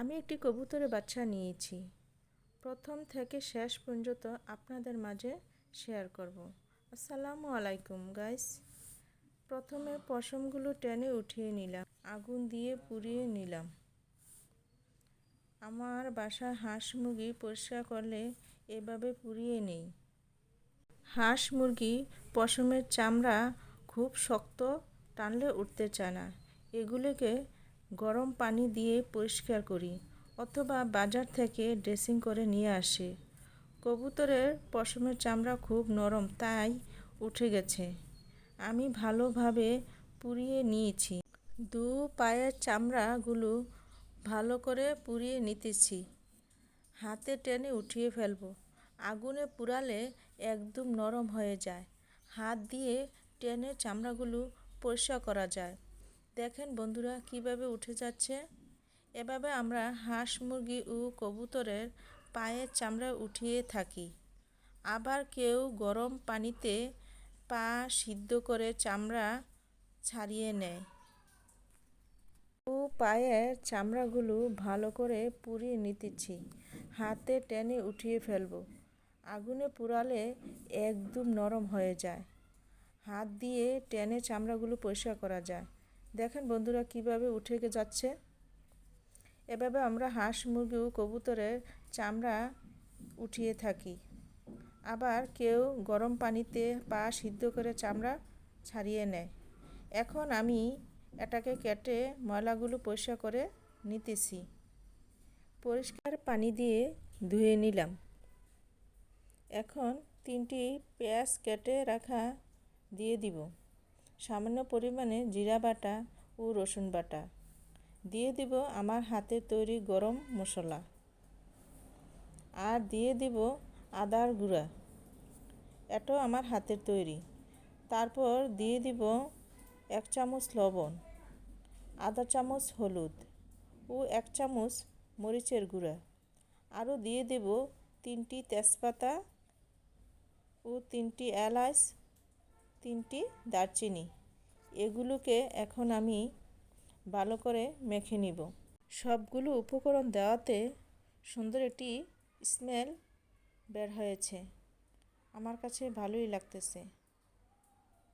আমি একটি কবুতরের বাচ্চা নিয়েছি। প্রথম থেকে শেষ পর্যন্ত আপনাদের মাঝে শেয়ার করব। আসসালামু আলাইকুম গাইস প্রথমে পশমগুলো টেনে উঠিয়ে নিলাম, আগুন দিয়ে পুড়িয়ে নিলাম। আমার বাসা হাঁস মুরগি পরিষ্কার করলে এভাবে পুড়িয়ে নেই। হাঁস মুরগি পশমের চামড়া খুব শক্ত টানলে উঠতে চায় না। এগুলোকে গরম পানি দিয়ে পরিষ্কার করি, অথবা বাজার থেকে ড্রেসিং করে নিয়ে আসি। কবুতরের পশমের চামড়া খুব নরম, তাই উঠে গেছে। আমি ভালোভাবে পুড়িয়ে নিয়েছি। দু পায়ের চামড়াগুলো ভালো করে পুড়িয়ে নিতেছি। হাতে টেনে উঠিয়ে ফেলব। আগুনে পুড়ালে একদম নরম হয়ে যায়। হাত দিয়ে টেনে চামড়াগুলো পরিষ্কার করা যায়। দেখেন বন্ধুরা কীভাবে উঠে যাচ্ছে। এভাবে আমরা হাঁস, মুরগি ও কবুতরের পায়ের চামড়া উঠিয়ে থাকি। আবার কেউ গরম পানিতে পা সিদ্ধ করে চামড়া ছাড়িয়ে নেয়। ও পায়ের চামড়াগুলো ভালো করে পুড়িয়ে নিতেছি। হাতে টেনে উঠিয়ে ফেলব। আগুনে পুড়ালে একদম নরম হয়ে যায়। হাত দিয়ে টেনে চামড়াগুলো পরিষ্কার করা যায়। দেখেন বন্ধুরা কীভাবে উঠে যাচ্ছে। এভাবে আমরা হাঁস, মুরগি ও কবুতরের চামড়া উঠিয়ে থাকি। আবার কেউ গরম পানিতে পা সিদ্ধ করে চামড়া ছাড়িয়ে নেয়। এখন আমি এটাকে কেটে ময়লাগুলো পরিষ্কার করে নিতেছি। পরিষ্কার পানি দিয়ে ধুয়ে নিলাম। এখন তিনটি পেঁয়াজ কেটে রাখা দিয়ে দিব। সামান্য পরিমাণে জিরা বাটা ও রসুন বাটা। দিয়ে দিব আমার হাতে তৈরি গরম মশলা। আর দিয়ে দিব আদার গুঁড়া। এটাও আমার হাতের তৈরি। তারপর দিয়ে দিব এক চামচ লবণ, আধা চামচ হলুদ ও এক চামচ মরিচের গুঁড়া। আরও দিয়ে দেব তিনটি তেজপাতা ও তিনটি এলাচ তিনটি দারচিনি। এগুলোকে এখন আমি ভালো করে মেখে নিব। সবগুলো উপকরণ দেওয়াতে সুন্দর একটি স্মেল বের হয়েছে। আমার কাছে ভালোই লাগতেছে।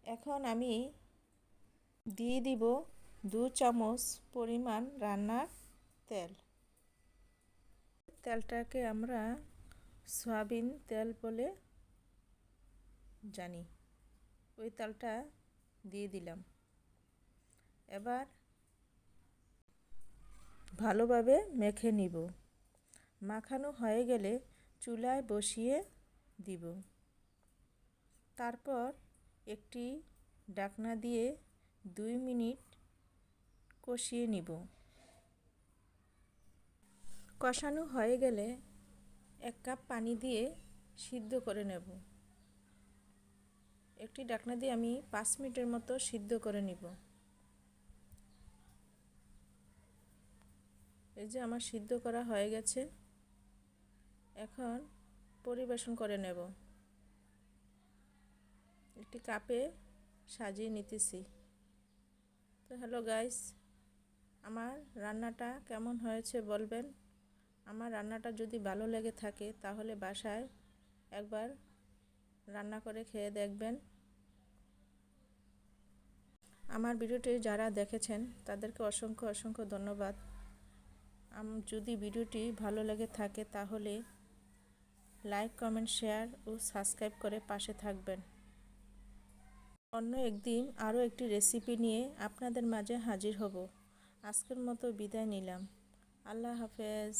এখন আমি দিয়ে দিব দু চামচ পরিমাণ রান্নার তেল। তেলটাকে আমরা সয়াবিন তেল বলে জানি। ওই তালটা দিয়ে দিলাম। এবার ভালোভাবে মেখে নিব। মাখানো হয়ে গেলে চুলায় বসিয়ে দিব। তারপর একটি ডাকনা দিয়ে দুই মিনিট কষিয়ে নিব। কষানো হয়ে গেলে এক কাপ পানি দিয়ে সিদ্ধ করে নেব। একটি ডাকনা দিয়ে আমি পাঁচ মিনিটের মতো সিদ্ধ করে নিব। এই যে আমার সিদ্ধ করা হয়ে গেছে। এখন পরিবেশন করে নেব। একটি কাপে সাজিয়ে নিতেছি। তো হ্যালো গাইস, আমার রান্নাটা কেমন হয়েছে বলবেন? আমার রান্নাটা যদি ভালো লেগে থাকে তাহলে বাসায় একবার রান্না করে খেয়ে দেখবেন। আমার ভিডিওটি যারা দেখেছেন, তাদেরকে অসংখ্য অসংখ্য ধন্যবাদ। যদি ভিডিওটি ভালো লেগে থাকে, তাহলে লাইক, কমেন্ট, শেয়ার ও সাবস্ক্রাইব করে পাশে থাকবেন। অন্য একদিন আরও একটি রেসিপি নিয়ে আপনাদের মাঝে হাজির হব। আজকের মতো বিদায় নিলাম। আল্লাহ হাফেজ।